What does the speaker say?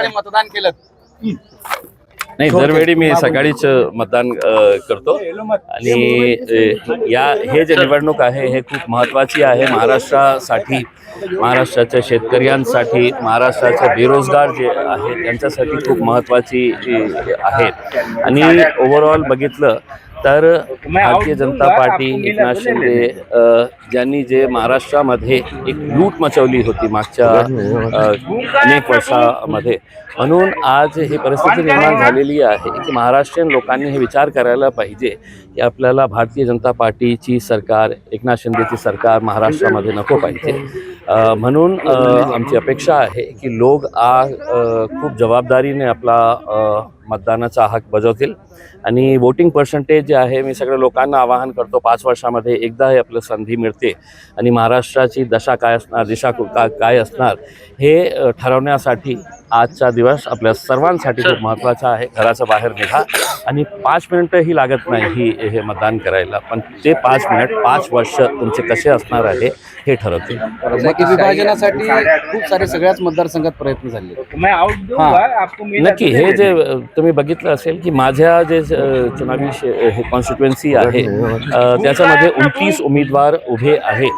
सकाळी मतदान केलं. नाही दरवेळी मी सकाळीच मतदान करतो. आणि या हे जे निवडणूक आहे हे खूप महत्त्वाची आहे. महाराष्ट्रासाठी महाराष्ट्राच्या शेतकऱ्यांसाठी महाराष्ट्राचे बेरोजगार जे आहेत त्यांच्यासाठी खूप महत्त्वाची आहे. आणि ओव्हरऑल बघितलं तर भारतीय जनता पार्टी एकनाथ शिंदे ज्यांनी जे महाराष्ट्रामध्ये एक लूट मचवली होती मागच्या अनेक वर्षामध्ये म्हणून आज ही परिस्थिती निर्माण झालेली आहे की महाराष्ट्रीयन लोकांनी हे विचार करायला पाहिजे की आपल्याला भारतीय जनता पार्टीची सरकार एकनाथ शिंदेची सरकार महाराष्ट्रामध्ये नको पाहिजे. म्हणून आमची अपेक्षा आहे की लोक आ खूप जबाबदारीने आपला अ, मतदानाचा हक बजावतील. आणि वोटिंग पर्सेंटेज जे आहे मी सगळ्या लोकांना आवाहन करतो पाच वर्षामध्ये एकदा हे आपलं संधी मिळते. आणि महाराष्ट्राची दशा काय असणार दिशा का काय असणार हे ठरवण्यासाठी आजचा दिवस आपल्या सर्वांसाठी खूप महत्त्वाचा आहे. घराच्या बाहेर निघा. आणि पाच मिनिटंही लागत नाही ही हे मतदान करायला. पण ते पाच मिनिट पाच वर्ष तुमचे कसे असणार आहे हे ठरवतील. जागी विभाजनासाठी खूप सारे सगळ्याच मतदारसंघात प्रयत्न झाले. मैं आउट हाँ. दूंगा आपको मेरा नक्की हे जे तुम्ही बघितलं असेल की माझ्या जे चुनावी शे- हे कॉन्स्टिट्युएन्सी आहे त्याच्यामध्ये उनतीस उमेदवार उभे आहेत.